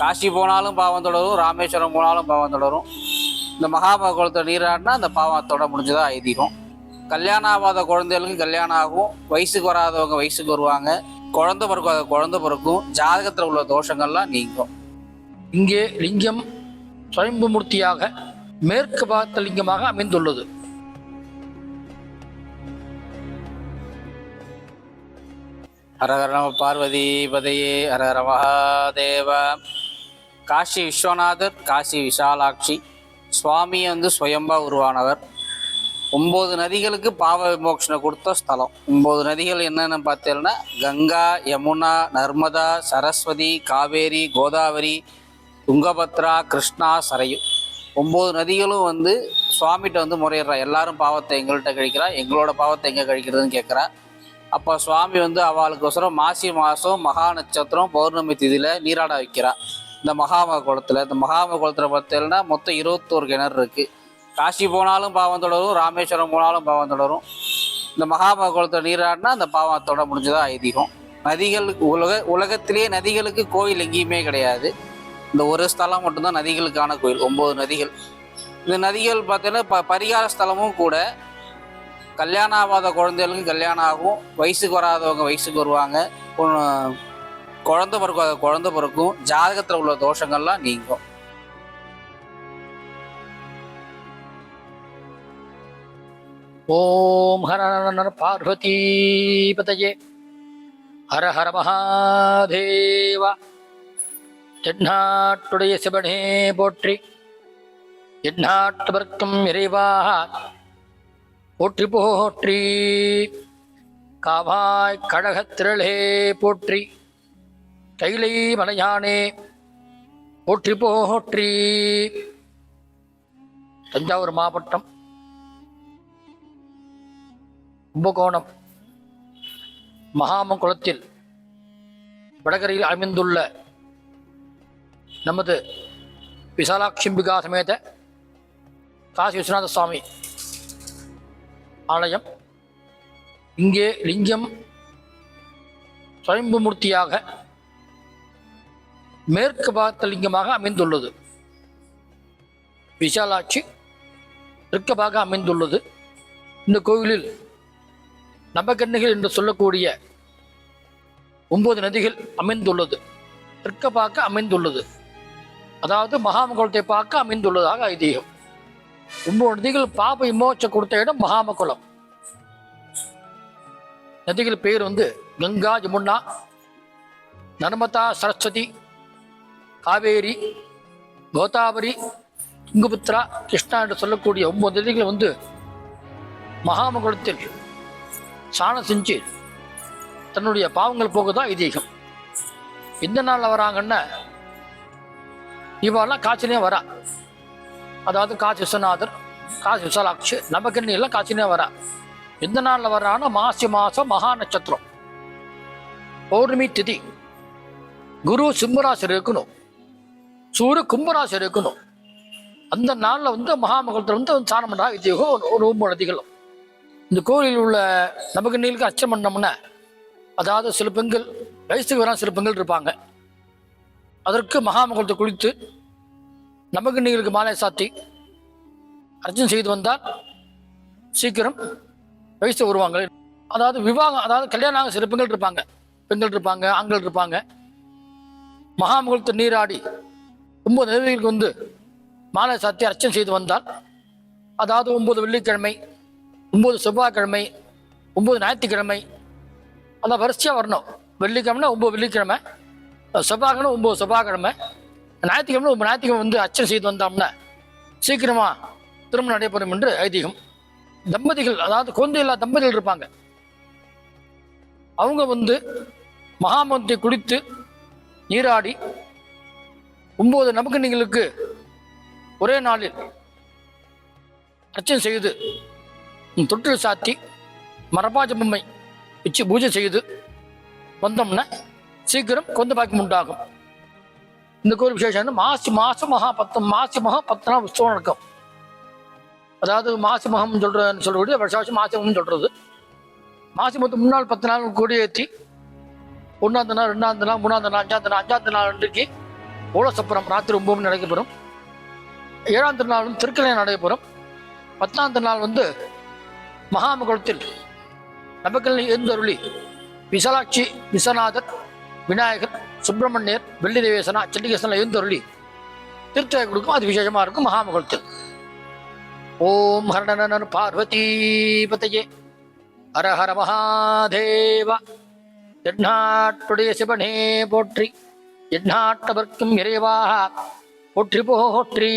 காசி போனாலும் பாவம் தொடரும் ராமேஸ்வரம் போனாலும் பாவம் தொடரும். இந்த மகாமக நீராடினா அந்த பாவத்தோட முடிஞ்சதாக ஐதீகம். கல்யாணம் ஆகாத குழந்தைகளுக்கு கல்யாணம் ஆகும். வயசுக்கு வராதவங்க வயசுக்கு வருவாங்க. குழந்தை பிறக்காத குழந்தை பிறக்கும். ஜாதகத்தில் உள்ள தோஷங்கள்லாம் நீங்கும். இங்கே லிங்கம் சுயம்பு மூர்த்தியாக மேற்கு பாகத்த லிங்கமாக அமைந்துள்ளது. ஹரஹர நம பார்வதி பதையே ஹரஹர மகாதேவா. காசி விஸ்வநாதர் காசி விஷாலாட்சி சுவாமி வந்து சுயம்பா உருவானவர். ஒம்பது நதிகளுக்கு பாவ விமோக்ஷனை கொடுத்த ஸ்தலம். ஒம்பது நதிகள் என்னென்னு பார்த்தீங்கன்னா கங்கா யமுனா நர்மதா சரஸ்வதி காவேரி கோதாவரி துங்கபத்ரா கிருஷ்ணா சரையு. ஒம்பது நதிகளும் வந்து சுவாமிகிட்ட வந்து முறையிடுறா. எல்லாரும் பாவத்தை எங்கள்கிட்ட கழிக்கிறா. எங்களோட பாவத்தை எங்கே கழிக்கிறதுன்னு கேட்குறா. அப்போ சுவாமி வந்து அவளுக்கோசரம் மாசி மாதம் மகா நட்சத்திரம் பௌர்ணமி திதியில் நீராட வைக்கிறா. இந்த மகாமக குளத்தில் இந்த மகாமக குளத்தில் பார்த்தீங்கன்னா மொத்தம் இருபத்தோரு கிணறு இருக்குது காசி போனாலும் பாவம் தொடரும் ராமேஸ்வரம் போனாலும் பாவம் தொடரும். இந்த மகாமக குளத்தில் நீராடினா அந்த பாவத்தோட முடிஞ்சதாக ஐதீகம். நதிகளுக்கு உலக உலகத்திலேயே நதிகளுக்கு கோயில் எங்கேயுமே கிடையாது. இந்த ஒரு ஸ்தலம் மட்டும்தான் நதிகளுக்கான கோயில் ஒம்பது நதிகள். இந்த நதிகள் பார்த்தீங்கன்னா ப பரிகார ஸ்தலமும் கூட. கல்யாணம் ஆகாத குழந்தைகளுக்கு கல்யாணம் ஆகும். வயசுக்கு வராதவங்க வயசுக்கு வருவாங்க. குழந்தை பிறக்கும் குழந்தை பிறக்கும். ஜாதகத்தில் உள்ள தோஷங்கள்லாம் நீங்கும். ஓம் ஹரணர் பார்வதி பதையே. ஹர ஹர மகாதேவா. தென்னாட்டுடைய சிவனே போற்றி. எந்நாட்டவர்க்கும் இறைவாக போற்றி போற்றி. காவாய் கழகத்திரளே போற்றி. கைலை மலையானே போற்றி போற்றி. தஞ்சாவூர் மாவட்டம் கும்பகோணம் மகாமங்குளத்தில் வடகரையில் அமைந்துள்ள நமது விசாலாட்சிம்பிகா சமேத காசி விஸ்வநாத சுவாமி ஆலயம். இங்கே லிங்கம் சுயம்பு மூர்த்தியாக மேற்கு பார்த்த லிங்கமாக அமைந்துள்ளது. விசாலாட்சி தெற்கபாக அமைந்துள்ளது. இந்த கோவிலில் நவகன்னிகள் என்று சொல்லக்கூடிய ஒன்பது நதிகள் அமைந்துள்ளது. தெற்க பார்க்க அமைந்துள்ளது. அதாவது மகாமகுளத்தை பார்க்க அமைந்துள்ளதாக ஐதீகம். ஒன்பது நதிகள் பாப விமோச்ச கொடுத்த இடம் மகாமகுளம் நதிகள் பேர் வந்து கங்கா யமுனா நர்மதா சரஸ்வதி காவேரி கோதாவரி துங்குபுத்ரா கிருஷ்ணா என்று சொல்லக்கூடிய ஒன்பது நதிகளை வந்து மகாமகுளத்தில் சாணம் செஞ்சு தன்னுடைய பாவங்கள் போக்குதான் ஐதீகம். எந்த நாளில் வராங்கன்னா இவெல்லாம் காய்ச்சலே வரா. அதாவது காசி விஸ்வநாதர் காசி விசாலாட்சி நமக்கு எல்லாம் காய்ச்சலே வரா. எந்த நாளில் வரான்னா மாசி மாதம் மகா நட்சத்திரம். பௌர்ணமி திதி. குரு சிம்மராசி இருக்கணும். சூரிய கும்பராசி இருக்கணும் அந்த நாளில் வந்து மகாமகத்தில் வந்து சாணம் பண்ணா வித்தியோகம் ஒரு- ஒன்பது நதிகளும் இந்த கோயிலில் உள்ள நபகண்ணிகளுக்கு அர்ச்சனை பண்ணோம்னா அதாவது சில பெண்கள் வயசுக்கு வரா சில பெண்கள் இருப்பாங்க. அதற்கு மகாமகத்தை குளித்து நபகண்ணிகளுக்கு மாலை சாத்தி அர்ச்சனை செய்து வந்தால் சீக்கிரம் வயசு வருவாங்க. அதாவது விவாகம் அதாவது கல்யாணம் ஆக சில பெண்கள் இருப்பாங்க. பெண்கள் இருப்பாங்க ஆண்கள் இருப்பாங்க. மகாமகுளத்தை நீராடி ஒன்பது நிலைகளுக்கு வந்து மாலை சாத்தி அர்ச்சனை செய்து வந்தால் அதாவது ஒன்பது வெள்ளிக்கிழமை ஒம்பது செவ்வாய்க்கிழமை ஒம்பது ஞாயிற்றுக்கிழமை அதான் வரிசையாக வரணும். வெள்ளிக்கிழமைனா ஒம்பது வெள்ளிக்கிழமை செவ்வாய்க்கிழமை ஒம்பது செவ்வாய்க்கிழமை ஞாயிற்றுக்கிழமை ஒம்பது ஞாயிற்றுக்கிழமை வந்து அர்ச்சனை செய்து வந்தோம்னா சீக்கிரமாக திருமணம் நடைபெறும் என்று ஐதீகம். தம்பதிகள் அதாவது குழந்தை இல்லாத தம்பதிகள் இருப்பாங்க. அவங்க வந்து மகாமந்திரை குடித்து நீராடி ஒம்பது நபகண்ணிகளுக்கு ஒரே நாளில் அர்ச்சனை செய்து தொட்டில் சாத்தி மரபாஜ பொம்மை வச்சு பூஜை செய்து வந்தோம்னா சீக்கிரம் கொந்த பாக்கியம் உண்டாகும். இந்த கோயில் விசேஷம் வந்து மாசி மாசம் மகா பத்து மாசி மகம் பத்து நாள் உற்சவம் நடக்கும். அதாவது மாசி மகம் சொல்ற சொல்லக்கூடிய வருஷ வருஷம் மாசி மகம் சொல்றது. மாசி மொத்தம் முன்னாள் பத்து நாள் கொடி ஏற்றி ஒன்றாந்த நாள் ரெண்டாவது நாள் மூணாவது நாள் அஞ்சாவது நாள் அஞ்சாவது நாள் அன்றைக்கு ஓலசப்புரம் ராத்திரி ஒன்பது நடைபெறும். ஏழாம் திருநாள் வந்து திருக்கலை நடைபெறும். பத்தாம் திருநாள் வந்து மகாமகுளத்தில் நபக்கல் எழுந்தருளி விசாலாட்சி விஸ்வநாதர் விநாயகர் சுப்பிரமணியர் வெள்ளி தேவேசனா செல்லிகேசனில் எழுந்தருளி திருத்தலை கொடுக்கும் அது விசேஷமாக இருக்கும் மகாமகுளத்தில். ஓம் ஹரணனர் பார்வதி பதையே. ஹர ஹர மகாதேவ. எண்ணாட்டுடைய சிவனே போற்றி. எண்ணாட்டவர்க்கும் இறைவாக போற்றி போற்றி.